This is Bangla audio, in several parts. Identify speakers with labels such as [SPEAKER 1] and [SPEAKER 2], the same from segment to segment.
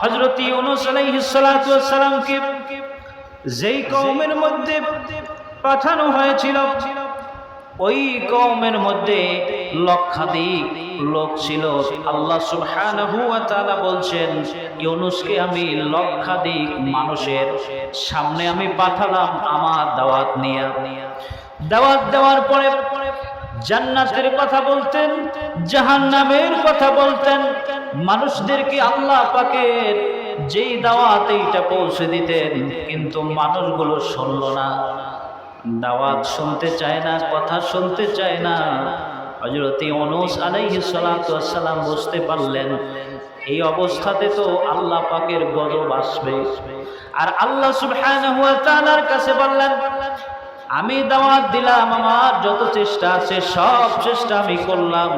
[SPEAKER 1] হজরত ইউনুস যেই কওমের মধ্যে পাঠানো হয়েছিল, ওই কওমের মধ্যে লক্ষাধিক লোক ছিল। আল্লাহ সুবহানাহু বলছেন, ইউনুসকে আমি লক্ষাধিক মানুষের সামনে আমি পাঠালাম আমার দাওয়াত নিয়ে। দাওয়াত দেওয়ার পরে জান্নাতের কথা বলতেন, জাহান্নামের কথা বলতেন। মানুষদেরকে আল্লাহ পাকের যেই দাওয়াত এইটা পৌঁছে দিতেন, কিন্তু মানুষগুলো শুনল না। দাওয়াত শুনতে চায় না, কথা শুনতে চায় না। হজরত অনুস ওয়াস সালাম বুঝতে পারলেন, এই অবস্থাতে তো আল্লাহ পাকের গজব আসবে। আর আল্লাহ সুবহানাহু ওয়া তাআলার কাছে বললেন আমি দাওয়াত দিলাম, আমার যত চেষ্টা আছে, সব চেষ্টা আমি করলাম।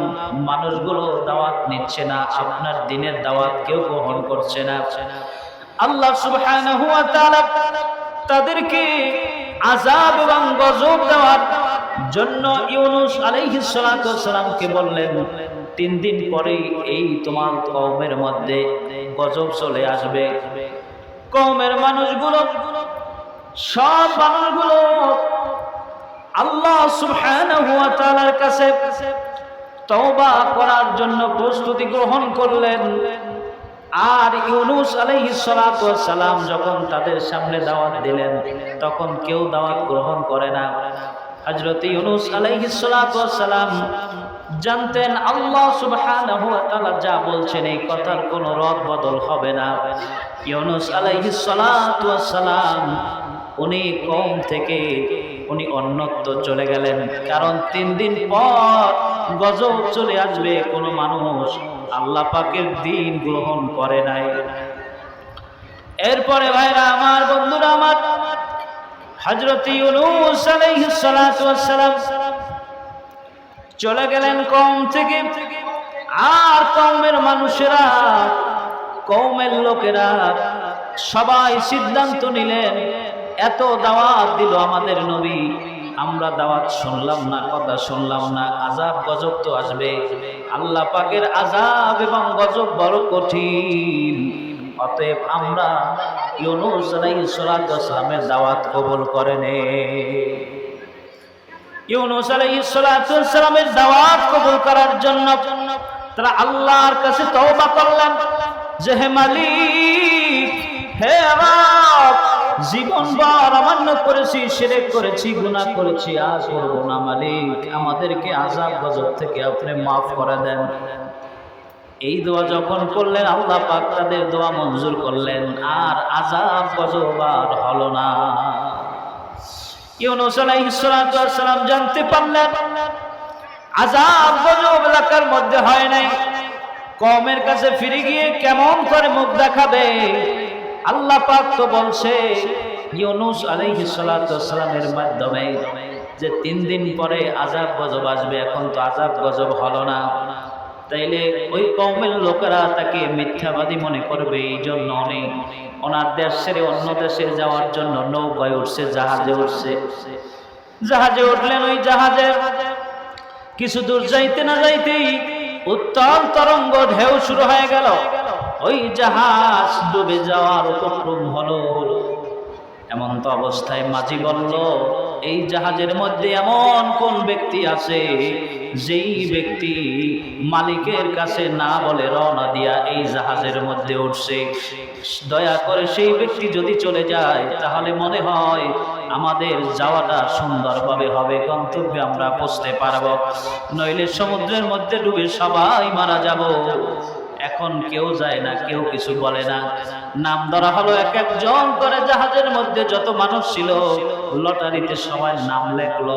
[SPEAKER 1] মানুষগুলো দাওয়াত নিচ্ছে না, আপনার দিনের দাওয়াত কেউ গ্রহণ করছে না। আল্লাহ সুবহানাহু ওয়া তাআলা তাদেরকে আযাব এবং গজব দেওয়ার জন্য ইউনুস আলাইহিস সালাতু সালামকে বললেন, তিন দিন পরেই এই তোমার কওমের মধ্যে গজব চলে আসবে। কওমের মানুষগুলো সব মানুষগুলো আল্লাহ তাআলার কাছে তওবা করার জন্য প্রস্তুতি গ্রহণ করলেন। আর ইউনুস সালাম যখন তাদের সামনে দাওয়াত দিলেন, তখন কেউ দাওয়াত গ্রহণ করে না। হযরত ইউনুস সালাম জানতেন, আল্লাহ সুবহানাহু ওয়া তাআলা যা বলছেন এই কথার কোনো রদ বদল হবে না। ইউনুস আলাইহিস সালাম উনি কম থেকে উনি অন্যত্র চলে গেলেন। কারণ তিন দিন পর গজব চলে আসবে কোনো মানুষ। আল্লাহ পাকের দিন গ্রহণ করে নাই। এরপরে ভাইরা আমার বন্ধুরা আমার হজরত চলে গেলেন কম থেকে। আর কওমের মানুষেরা কওমের লোকেরা সবাই সিদ্ধান্ত নিলেন এত দাওয়াত দিল আমাদের নবী। আমরা দাওয়াত শুনলাম না, কথা শুনলাম না আজাব গজব তো আসবে। আল্লাহ পাকের আজাব এবং গজব বড় কঠিন। অতএব আমরা ইউনুস আলাইহিস সালাতু ওয়াস সালামের দাওয়াত কবুল করে নে। ইউনুস আলাইহিস সালাতু ওয়াস সালামের দাওয়াত কবুল করার জন্য তারা আল্লাহর কাছে তওবা করলেন। যে হে মালিক, হে রব জীবন ভর অমান্য করেছি, শিরক করেছি, গুনাহ করেছি, আর করব না মালিক। আমাদেরকে আযাব গজব থেকে আপনি মাফ করে দেন। এই দোয়া যখন করলেন, আল্লাহ পাক তাদের দোয়া মঞ্জুর করলেন, আর আযাব গজব আর হলো না। ইউনুস আলাইহিস জানতে পারলেন, আযাব গজব এলাকার মধ্যে হয় নাই। কমের কাছে ফিরে গিয়ে কেমন করে মুখ দেখাবে? আল্লাহ পাক তো বলছে, ইউনুস আলাইহিস সালামের মাধ্যমে যে তিন দিন পরে আযাব গজব আসবে, এখন তো আযাব গজব হলো না। তাইলে ওই কওমের লোকেরা তাকে মিথ্যাবাদী মনে করবে এই জন্য অনেক। ওনার দেশ ছেড়ে অন্য দেশে যাওয়ার জন্য নৌকায় উঠছে, জাহাজে উঠছে। জাহাজে উঠলেন ওই জাহাজে। কিছু দূর যাইতে না যাইতেই উত্তল তরঙ্গ ঢেউ শুরু হয়ে গেল। ওই জাহাজ ডুবে যাওয়ার উপক্রম হলো। এমন তো অবস্থায় মাঝি বলল, এই জাহাজের মধ্যে এমন কোন ব্যক্তি আছে, যেই ব্যক্তি মালিকের কাছে না বলে রওনা দিয়া এই জাহাজের মধ্যে উঠছে? দয়া করে সেই ব্যক্তি যদি চলে যায়, তাহলে মনে হয় আমাদের যাওয়াটা সুন্দরভাবে হবে, গন্তব্যে আমরা পৌঁছতে পারব। নইলে সমুদ্রের মধ্যে ডুবে সবাই মারা যাব। এখন কেউ যায় না, কেউ কিছু বলে না। নাম ধরা হলো এক একজন করে জাহাজের মধ্যে, যত মানুষ ছিল লটারিতে সবাই নাম লেখলো।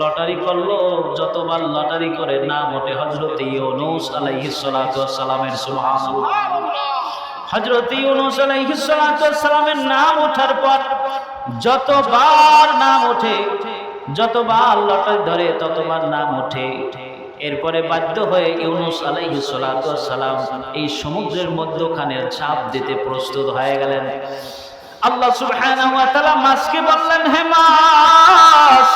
[SPEAKER 1] লটারি করল, যতবার লটারি করে নাম ওঠে হজরত ইউনুস আলাইহিস হজরত ইউনুস আলাইহিস সালাতু সালামের নাম ওঠার পর যতবার নাম ওঠে, যতবার লটারি ধরে ততবার নাম ওঠে। এরপরে বাধ্য হয়ে ইউনুস ওয়াস সালাম এই সমুদ্রের মধ্যখানে ছাপ দিতে প্রস্তুত হয়ে গেলেন। আল্লাহ সুবহানাহু ওয়া তাআলা মাছকে বললেন, হে মাছ,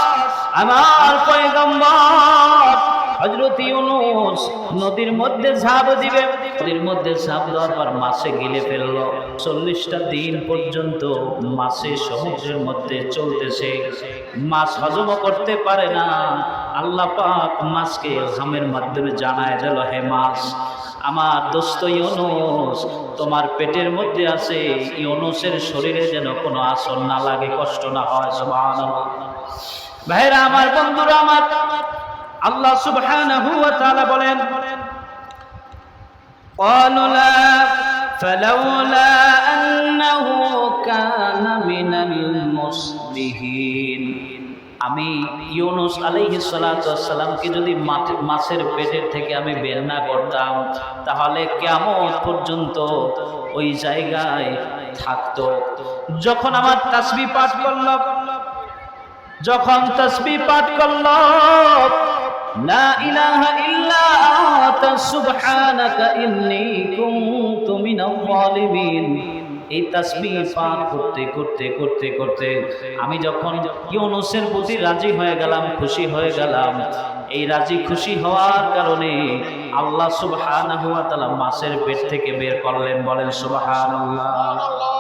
[SPEAKER 1] আমার পয়গম্বর হজরত ইউনুস নদীর মধ্যে ঝাঁপ দিবে। নদীর মধ্যে ঝাঁপ দেওয়ার পর মাছে গিলে ফেলল। চল্লিশটা দিন পর্যন্ত মাছে সমুদ্রের মধ্যে চলতেছে। মাছ হজম করতে পারে না। আল্লাহ পাক মাছকে ইলহামের মাধ্যমে জানায় দিল হে মাছ আমার দোস্ত ইউনুস তোমার পেটের মধ্যে আছে ইউনুসের শরীরে যেন কোনো আসন না লাগে কষ্ট না হয় সুবহানাল্লাহ ভাইরা আমার বন্ধুরা আমার আল্লাহ সুবহানাহু ওয়া তাআলা বলেন قالوا لا فلولا أنه كان من المصلحين আমি ইউনুস আলাইহি সালাতামকে যদি মাছের পেটের থেকে আমি বের না করতাম, তাহলে কেমন পর্যন্ত ওই জায়গায় থাকতো। যখন আমার তাসবি পাঠ করলাম যখন তসবি পাঠ করল জালিমিন এই তাসমি পাঠ করতে করতে করতে করতে আমি যখন ইউনুসের প্রতি রাজি হয়ে গেলাম, খুশি হয়ে গেলাম। এই রাজি খুশি হওয়ার কারণে আল্লাহ সুবহানাহু ওয়া তাআলা মাছের পেট থেকে বের করলেন, বলেন সুবহানাল্লাহ।